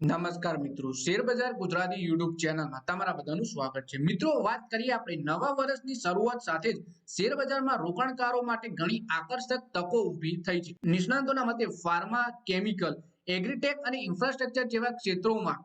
નમસ્કાર મિત્રો share Gujarati YouTube ચેનલમાં તમારા બધાનું સ્વાગત છે. મિત્રો, વાત કરીએ આપણે નવા વર્ષની શરૂઆત સાથે જ શેર રોકાણકારો માટે ઘણી આકર્ષક તકો ઊભી થઈ છે. નિષ્ણાંતોના મતે ફાર્મા, કેમિકલ, એગ્રીટેક અને ઇન્ફ્રાસ્ટ્રક્ચર જેવા ક્ષેત્રોમાં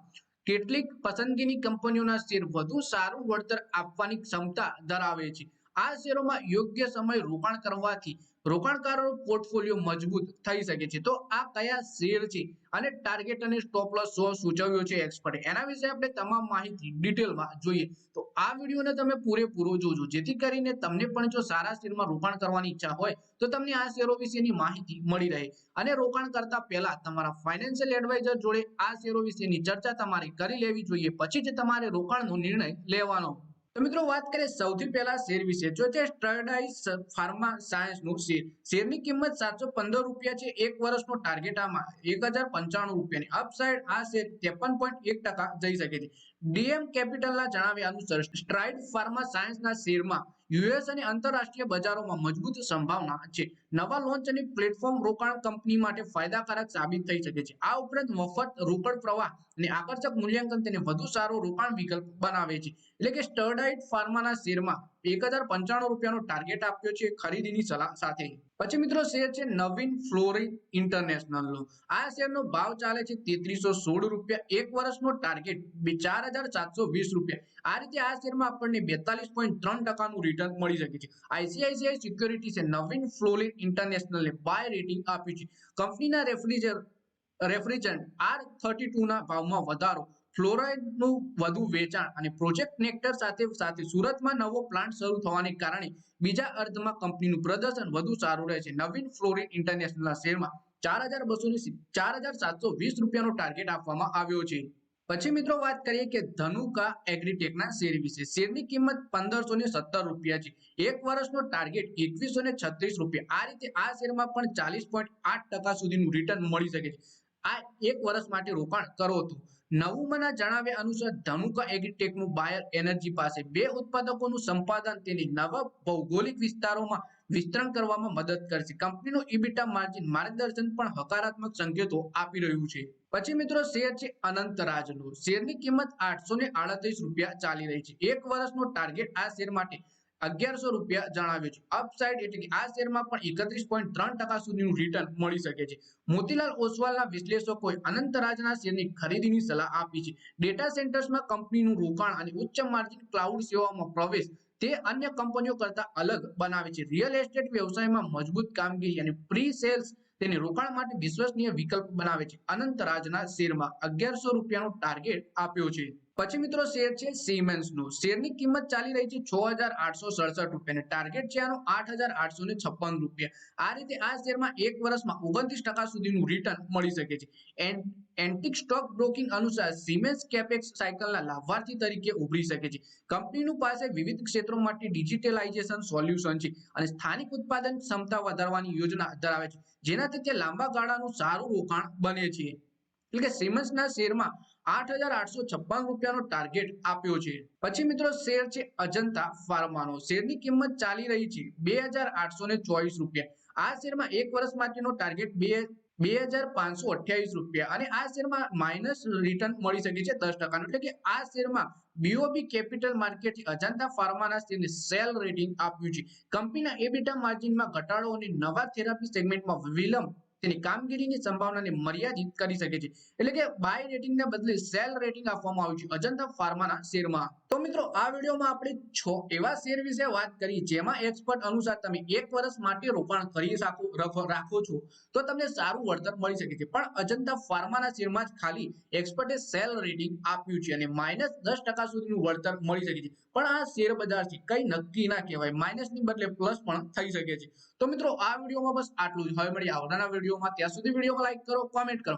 કેટલીક પસંદગીની કંપનીઓના શેર વધુ સારું વળતર આપવાની ક્ષમતા ધરાવે છે. આ શેરોમાં યોગ્ય સમય રોકાણ કરવાથી રોકાણકારો પોર્ટફોલિયો મજબૂત થઈ શકે છે. તો આ કયા શેર છે અને ટાર્ગેટ અને સ્ટોપ લોસ શો સૂચવ્યો છે એક્સપર્ટે? એના વિશે આપણે તમામ માહિતી ડિટેલમાં જોઈએ. તો આ વિડીયોને તમે પૂરેપૂરો જોજો. જેથી કરીને તમને પણ જો સારા શેરમાં રોકાણ કરવાની ઈચ્છા હોય, તો તમને આ શેરો વિશેની માહિતી મળી રહે. અને રોકાણ કરતા પહેલા તમારા ફાઇનાન્શિયલ એડવાઇઝર જોડે આ શેરો વિશેની ચર્ચા તમારે કરી લેવી જોઈએ. પછી જ તમારે રોકાણનો નિર્ણય લેવાનો. તો મિત્રો વાત કરીએ સૌથી પહેલા શેર વિશે. જો છે સ્ટરડાઇઝ ફાર્મા સાયન્સનું શેર. શેરની કિંમત સાતસો પંદર રૂપિયા છે. એક વર્ષનો ટાર્ગેટ આમાં એક હજાર પંચાણું રૂપિયાની અપસાઇડ આ શેર ત્રેપન પોઈન્ટ એક ટકા જઈ શકે છે. ડીએમ કેપિટલના જણાવ્યા અનુસાર સ્ટ્રાઇડ ફાર્મા સાયન્સના શેરમાં યુએસ અને આંતરરાષ્ટ્રીય બજારોમાં મજબૂત સંભાવના છે. નવા લોન્ચ અને પ્લેટફોર્મ રોકાણ કંપની માટે ફાયદાકારક સાબિત થઈ શકે છે. આ ઉપરાંત મફત રોકડ પ્રવાહ અને આકર્ષક મૂલ્યાંકન તેને વધુ સારો રોકાણ વિકલ્પ બનાવે છે. એટલે કે સ્ટર્ડાઇટ ફાર્માના શેરમાં એક હજાર પંચાણું રૂપિયાનો ટાર્ગેટ આપ્યો છે ખરીદીની સલાહ સાથે. પછી મિત્રો શેર છે નવીન ફ્લોરિન ઇન્ટરનેશનલ નો. આ શેરનો ભાવ ચાલે છે તેત્રીસો સોળ રૂપિયા. એક વર્ષનો ટાર્ગેટ ચાર હજાર સાતસો વીસ રૂપિયા. આ રીતે આ શેરમાં આપણને બેતાલીસ પોઈન્ટ ત્રણ ટકાનું રિટર્ન મળી શકે છે. આઈસીઆઈસીઆઈ સિક્યોરિટીસે નવીન ફ્લોરિન ઇન્ટરનેશનલને બાય રેટિંગ આપ્યું છે. કંપનીના રેફ્રિજર રેફ્રિજરન્ટ આર થર્ટી ટુ ના ભાવમાં વધારો ફ્લોરાઇડનું વધુ વેચાણ અને પ્રોજેક્ટ નેક્ટર સાથે સાથે સુરતમાં નવો પ્લાન્ટ શરૂ થવાને કારણે બીજા અર્ધમાં કંપનીનું પ્રદર્શન વધુ સારું રહે છે નવીન ફ્લોરિન ઇન્ટરનેશનલના શેરમાં ચાર હજાર બસો રૂપિયાનો ટાર્ગેટ આપવામાં આવ્યો છે. પછી મિત્રો વાત કરીએ કે ધનુકા એગ્રીટેકના શેર વિશે. શેરની કિંમત પંદરસો ને સત્તર રૂપિયા છે. એક વર્ષનો ટાર્ગેટ એકવીસો ને છત્રીસ રૂપિયા. આ રીતે આ શેરમાં પણ ચાલીસ પોઈન્ટ આઠ ટકા સુધીનું રિટર્ન મળી શકે છે. આ એક વર્ષ માટે રોકાણ કરો હતું નવુમાના જણાવ્યા અનુસાર ધનુકા એગ્રીટેકનું બાયર એનર્જી પાસે બે ઉત્પાદકોનું સંપાદન તેની નવા ભૌગોલિક વિસ્તારોમાં વિસ્તરણ કરવામાં મદદ કરશે. કંપનીનું ઇબીટા માર્જિન માર્ગદર્શન પણ હકારાત્મક સંકેતો આપી રહ્યું છે. પછી મિત્રો શેર છે અનંતરાજનો શેરની કિંમત આઠસો ને આડત્રીસ રૂપિયા ચાલી રહી છે. એક વર્ષનો ટાર્ગેટ આ શેર માટે અગિયારસો રૂપિયા જણાવ્યું છે. અપસાઇડ એટલે કે આ શેરમાં પણ એકત્રીસ પોઈન્ટ ત્રણ ટકા સુધીનું રિટર્ન મળી શકે છે. મોતીલાલ ઓસવાલના વિશ્લેષકોએ અનંતરાજના શેરની ખરીદીની સલાહ આપી છે. ડેટા સેન્ટર્સમાં કંપનીનું રોકાણ અને ઉચ્ચ માર્જિન ક્લાઉડ સેવાઓમાં પ્રવેશ તે અન્ય કંપનીઓ કરતા અલગ બનાવે છે. રિયલ એસ્ટેટ વ્યવસાયમાં મજબૂત કામગીરી અને પ્રી સેલ્સ તેને રોકાણ માટે વિશ્વસનીય વિકલ્પ બનાવે છે. અનંતરાજના શેરમાં અગિયારસો રૂપિયાનો ટાર્ગેટ આપ્યો છે. પછી મિત્રો શેર છે સિમેન્સ નો શેરની કિંમત ચાલી રહી છે છ હજાર આઠસો સડસઠ ટાર્ગેટ છે આનો આઠ રૂપિયા. આ રીતે આ શેરમાં એક વર્ષમાં ઓગણત્રીસ ટકા સુધીનું રિટર્ન મળી શકે છે. એન્ટિક સ્ટોક બ્રોકિંગ અનુસાર સિમેન્સ કેપેક્સ સાયકલના લાભાર્થી તરીકે ઉભરી શકે છે. કંપનીનું પાસે વિવિધ ક્ષેત્રો માટે ડિજિટલાઇઝેશન સોલ્યુશન છે અને સ્થાનિક ઉત્પાદન ક્ષમતા વધારવાની યોજના ધરાવે છે. જેનાથી તે લાંબા ગાળાનું સારું રોકાણ બને છે. એટલે કે સિમન્સના શેરમાં આઠ હજાર આઠસો છપ્પન રૂપિયાનો ટાર્ગેટ આપ્યો છે. પછી મિત્રો શેર છે અજંતા ફાર્માનો. શેરની કિંમત ચાલી રહી છે બે હજાર આઠસો ને ચોવીસ રૂપિયા. આ શેરમાં એક વર્ષ માટેનો ટાર્ગેટ બે બે હજાર પાંચસો અઠ્યાવીસ રૂપિયા. અને આ શેરમાં માઇનસ રિટર્ન મળી શકે છે દસ ટકાનું. એટલે કે આ શેરમાં બીઓબી કેપિટલ માર્કેટ અજંતા ફાર્માના શેરને સેલ રેટિંગ આપ્યું છે. કંપનીના એબીટા માર્જિનમાં ઘટાડો અને નવા થેરાપી સેગમેન્ટમાં વિલંબ તેની કામગીરીની સંભાવનાને મર્યાદિત કરી શકે છે. એટલે કે બાય રેટિંગને બદલે સેલ રેટિંગ આપવામાં આવ્યું છે અજંતા ફાર્માના શેરમાં. તો મિત્રો, આ વિડીયોમાં આપણે છ એવા શેર વિશે વાત કરી, જેમાં એક્સપર્ટ અનુસાર તમે એક વર્ષ માટે રોકાણ કરી શકો, રાખો છો, તો તમને સારું વળતર મળી શકે છે. પણ અજંતા ફાર્માના શેરમાં જ ખાલી એક્સપર્ટે સેલ રેટિંગ આપ્યું છે અને માઇનસ દસ ટકા સુધીનું વળતર મળી શકે છે. પણ આ શેર બજારથી કંઈ નક્કી ના કહેવાય. માઇનસની બદલે પ્લસ પણ થઈ શકે છે. તો મિત્રો, આ વિડીયોમાં બસ આટલું જ. હવે મળી આવનારા વિડીયોમાં. ત્યાં સુધી વિડીયોમાં લાઈક કરો, કોમેન્ટ કરો.